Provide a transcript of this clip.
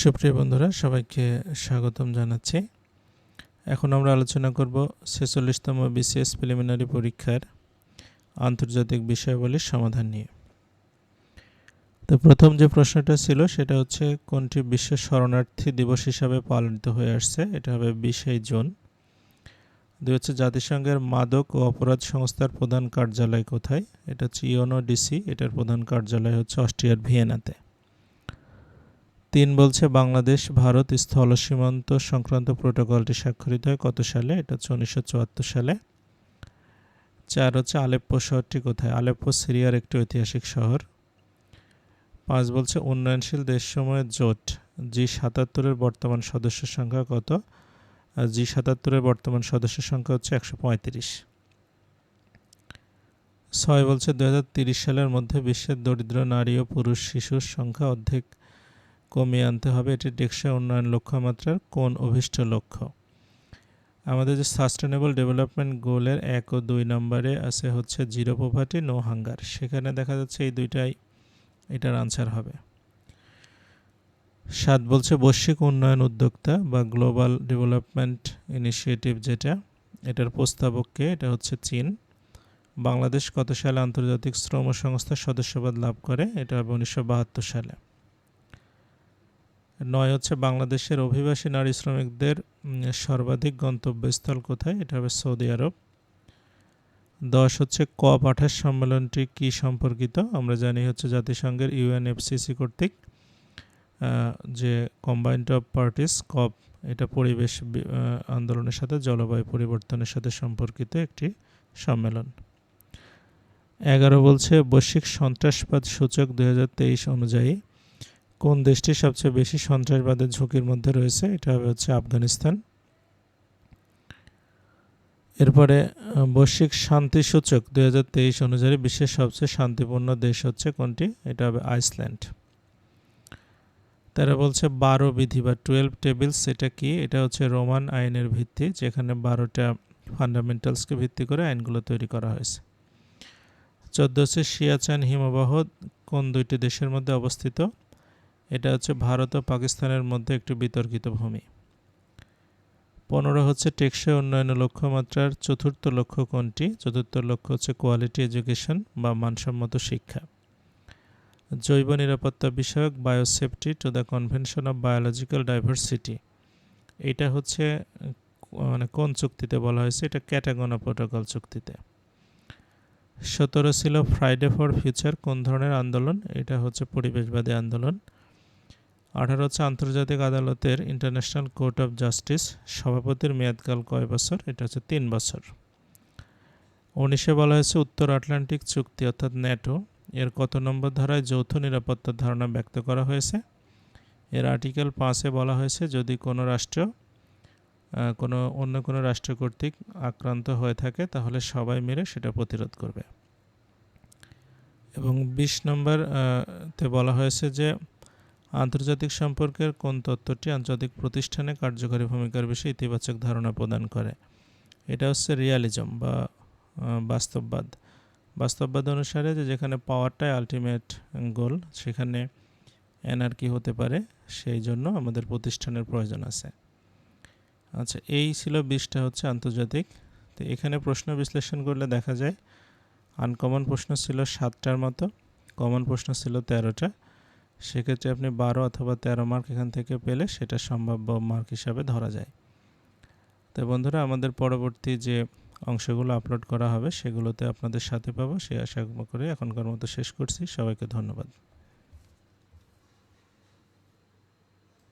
সুপ্রিয় বন্ধুরা, সবাইকে স্বাগতম জানাচ্ছি। এখন আমরা আলোচনা করব ছেচল্লিশতম বিসিএস প্রিলিমিনারি পরীক্ষার আন্তর্জাতিক বিষয়াবলীর সমাধান নিয়ে। তো প্রথম যে প্রশ্নটা ছিল, সেটা হচ্ছে কোনটি বিশ্ব শরণার্থী দিবস হিসাবে পালিত হয়ে আসছে? এটা হবে বিশে জুন। দুই হচ্ছে জাতিসংঘের মাদক ও অপরাধ সংস্থার প্রধান কার্যালয় কোথায়? এটা হচ্ছে ইউনো ডিসি, এটার প্রধান কার্যালয় হচ্ছে অস্ট্রিয়ার ভিয়েনাতে। তিন বলছে, বাংলাদেশ, ভারত স্থল সীমান্ত সংক্রান্ত প্রোটোকলটি স্বাক্ষরিত হয় কত সালে? এটা হচ্ছে উনিশশো চুয়াত্তর সালে। চার হচ্ছে আলেপ্পো শহরটি কোথায়? আলেপ্পো সিরিয়ার একটি ঐতিহাসিক শহর। পাঁচ বলছে, উন্নয়নশীল দেশসমূহের জোট। জি সাতাত্তরের বর্তমান সদস্য সংখ্যা কত? জি সাতাত্তরের বর্তমান সদস্য সংখ্যা হচ্ছে একশো পঁয়ত্রিশ। ছয় বলছে দু সালের মধ্যে বিশ্বের দরিদ্র নারী ও পুরুষ শিশুর সংখ্যা অর্ধেক কমিয়ে আনতে হবে। এটি টেকসই উন্নয়ন লক্ষ্যমাত্রার কোন অভিষ্ট লক্ষ্য? আমাদের যে সাস্টেনেবল ডেভেলপমেন্ট গোলের এক ও দুই নম্বরে আছে হচ্ছে জিরো পোভার্টি নো হাঙ্গার সেখানে দেখা যাচ্ছে এই দুইটাই এটার আনসার হবে। সাত বলছে বৈশ্বিক উন্নয়ন উদ্যোক্তা বা গ্লোবাল ডেভেলপমেন্ট ইনিশিয়েটিভ যেটা, এটার প্রস্তাবককে এটা হচ্ছে চীন। বাংলাদেশ কত সালে আন্তর্জাতিক শ্রম সংস্থার সদস্যপদ লাভ করে, এটা হবে উনিশশো বাহাত্তর সালে। নয় হচ্ছে বাংলাদেশের অভিবাসী নারী শ্রমিকদের সর্বাধিক গন্তব্যস্থল কোথায়? এটা হবে সৌদি আরব। দশ হচ্ছে কপ আঠাশ সম্মেলনটি কি সম্পর্কিত? আমরা জানি হচ্ছে জাতিসংঘের ইউএনএফসিসি কর্তৃক যে কম্বাইন্ড অফ পার্টিস কপ, এটা পরিবেশ আন্দোলনের সাথে জলবায়ু পরিবর্তনের সাথে সম্পর্কিত একটি সম্মেলন। এগারো বলছে বৈশ্বিক সন্ত্রাসবাদ সূচক দু হাজার তেইশ অনুযায়ী কোন দেশটি সবচেয়ে বেশি সন্ত্রাসবাদের ঝুঁকির মধ্যে রয়েছে? এটা হবে হচ্ছে আফগানিস্তান। এরপরে বৈশ্বিক শান্তি সূচক দুই হাজার তেইশ অনুযায়ী বিশ্বের সবচেয়ে শান্তিপূর্ণ দেশ হচ্ছে কোনটি? এটা হবে আইসল্যান্ড। তারা বলছে বারো বিধি বা টুয়েলভ টেবিলস, এটা কি? এটা হচ্ছে রোমান আইনের ভিত্তি, যেখানে বারোটা ফান্ডামেন্টালসকে ভিত্তি করে আইনগুলো তৈরি করা হয়েছে। চোদ্দ হচ্ছে সিয়াচান হিমবাহ, কোন দুইটি দেশের মধ্যে অবস্থিত? এটা হচ্ছে ভারত ও পাকিস্তানের মধ্যে একটি বিতর্কিত ভূমি। পনেরো হচ্ছে টেকসই উন্নয়ন লক্ষ্যমাত্রার চতুর্থ লক্ষ্য কোনটি? চতুর্থ লক্ষ্য হচ্ছে কোয়ালিটি এডুকেশন বা মানসম্মত শিক্ষা। জৈব নিরাপত্তা বিষয়ক biosafety to the convention of biological diversity এটা হচ্ছে মানে কোন চুক্তিতে বলা হয়েছে? এটা ক্যাটাগোনা প্রোটোকল চুক্তিতে। সতেরো ছিল ফ্রাইডে ফর ফিউচার কোন ধরনের আন্দোলন? এটা হচ্ছে পরিবেশবাদী আন্দোলন। আঠারো হচ্ছে আন্তর্জাতিক আদালতের ইন্টারন্যাশনাল কোর্ট অফ জাস্টিস সভাপতির মেয়াদকাল কয় বছর? এটা হচ্ছে তিন বছর। উনিশে বলা হয়েছে উত্তর আটলান্টিক চুক্তি, অর্থাৎ ন্যাটো, এর কত নম্বর ধারায় যৌথ নিরাপত্তার ধারণা ব্যক্ত করা হয়েছে? এর আর্টিকেল পাঁচে বলা হয়েছে, যদি কোনো রাষ্ট্র কোনো অন্য কোনো রাষ্ট্র কর্তৃক আক্রান্ত হয়ে থাকে, তাহলে সবাই মিলে সেটা প্রতিরোধ করবে। এবং বিশ নম্বর তে বলা হয়েছে যে আন্তর্জাতিক সম্পর্কের কোন তত্ত্বটি আন্তর্জাতিক প্রতিষ্ঠানে কার্যকরী ভূমিকার বিষয়ে ইতিবাচক ধারণা প্রদান করে? এটা হচ্ছে রিয়ালিজম বা বাস্তববাদ। বাস্তববাদ অনুসারে যে যেখানে পাওয়ারটাই আলটিমেট গোল সেখানে এনার্কি হতে পারে, সেই জন্য আমাদের প্রতিষ্ঠানের প্রয়োজন আছে। আচ্ছা এই ছিল বিশটা হচ্ছে আন্তর্জাতিক। তো এখানে প্রশ্ন বিশ্লেষণ করলে দেখা যায় আনকমন প্রশ্ন ছিল সাতটার মতো কমন প্রশ্ন ছিল তেরোটা। সেক্ষেত্রে আপনি বারো অথবা তেরো মার্ক এখান থেকে পেলে সেটা সম্ভাব্য মার্ক হিসাবে ধরা যায়। তো বন্ধুরা, আমাদের পরবর্তী যে অংশগুলো আপলোড করা হবে সেগুলোতে আপনাদের সাথে পাবো, সে আশা করে এখনকার মতো শেষ করছি। সবাইকে ধন্যবাদ।